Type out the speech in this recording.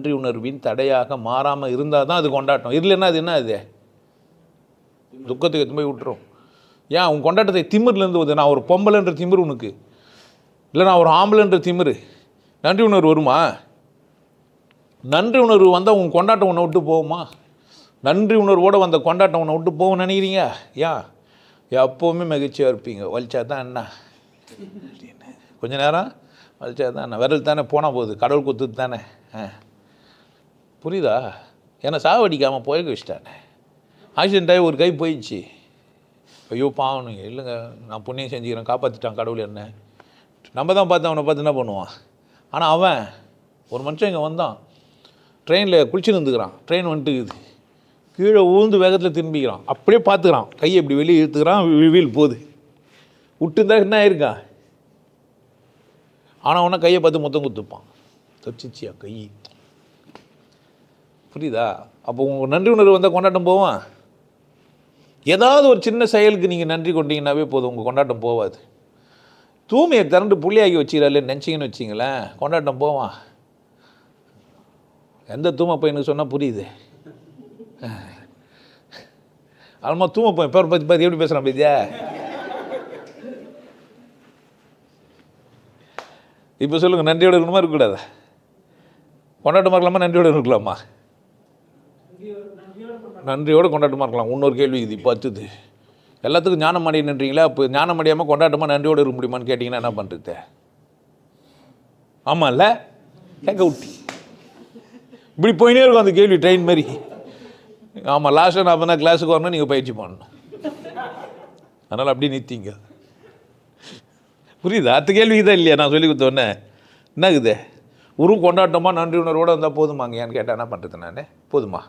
நன்றி உணர்வின் தடையாக மாறாமல் இருந்தால் தான் அது கொண்டாட்டம். இல்லைன்னா அது என்ன அது துக்கத்துக்கு எத்தனை போய் விட்டுரும். ஏன்? உன் கொண்டாட்டத்தை திமிர்லேருந்து வந்து நான் ஒரு பொம்பளைன்ற திமிர் உனக்கு. இல்லை நான் ஒரு ஆம்பளைன்ற திமிரு. நன்றி உணர்வு வருமா? நன்றி உணர்வு வந்தால் உன் கொண்டாட்டம் உன்னை விட்டு போகுமா? நன்றி உணர்வோடு வந்த கொண்டாட்டம் உன்னை விட்டு போகும்னு நினைக்கிறீங்க? ஏன்? எப்போவுமே மகிழ்ச்சியாக இருப்பீங்க. வலிச்சா தான் என்ன? கொஞ்ச நேரம்? வலிச்சா தான் என்ன? விரல் தானே போனால் போகுது. கடவுள் குத்துது தானே? ஆ. புரியுதா? என்னை சாவடிக்காமல் போய்க்க வச்சிட்டானே. ஆக்சிடென்ட் ஆகி ஒரு கை போயிடுச்சு. ஐயோ பாவனுங்க இல்லைங்க நான் புண்ணியம் செஞ்சுக்கிறேன் காப்பாற்றிட்டான் கடவுள் என்ன. நம்ம தான் பார்த்து அவனை பார்த்து என்ன பண்ணுவான்? ஆனால் அவன் ஒரு மனுஷன் இங்கே வந்தான். ட்ரெயினில் குளிச்சுன்னு இருந்துக்கிறான். ட்ரெயின் வந்துட்டுக்குது கீழே ஊழ்ந்து வேகத்தில் திரும்பிக்கிறான். அப்படியே பார்த்துக்கிறான். கையை இப்படி வெளியே இழுத்துக்கிறான் வீல் போகுது. விட்டுருந்தா என்ன ஆயிருக்கா? ஆனால் அவனை கையை பார்த்து மொத்தம் குத்துப்பான். தப்பிச்சிச்சியா கை? புரியுதா? அப்போ உங்கள் நன்றி உணர்வு வந்தால் கொண்டாட்டம் போவான். ஏதாவது ஒரு சின்ன செயலுக்கு நீங்கள் நன்றி கொண்டீங்கன்னாவே போதும் உங்கள் கொண்டாட்டம் போவாது. தூய்மையை திரண்டு புள்ளியாக்கி வச்சுக்கிறாள் நினச்சிங்கன்னு வச்சிங்களேன் கொண்டாட்டம் போவான். எந்த தூமை பையனுக்கு சொன்னால் புரியுது. ஆல்மா தூமை பையன் பேர் பற்றி பார்த்து எப்படி பேசுகிறான் பைத்தியா. இப்போ சொல்லுங்கள் நன்றியோட இருக்கணுமா இருக்கக்கூடாதா? கொண்டாட்டமாக இருக்கலாமா நன்றியோட இருக்கலாமா? நன்றியோடு கொண்டாட்டமாக இருக்கலாம். இன்னொரு கேள்வி இது இப்போ வச்சுது எல்லாத்துக்கும் ஞானம் அடையணுன்றீங்களா இப்போ ஞானம் அடையாமல் கொண்டாட்டமாக நன்றியோடு இருக்க முடியுமான்னு கேட்டிங்கன்னா என்ன பண்ணுறது ஆமாம்ல கேட்க விட்டி இப்படி போயினே இருக்கும் அந்த கேள்வி ட்ரெயின் மாதிரி ஆமாம் லாஸ்ட்டாக நான் பண்ணால் கிளாஸுக்கு வரணும் நீங்கள் பயிற்சி பண்ணணும். அதனால் அப்படியே நிறுத்திங்க. புரியுதா? அடுத்த கேள்விக்கு தான் இல்லையா? நான் சொல்லி கொடுத்தோன்னே என்னக்குது உருவம் கொண்டாட்டமாக நன்றி உணர்வோடு வந்தால் போதுமாங்க ஏன்னு கேட்டால் என்ன பண்ணுறது நான்? போதுமா?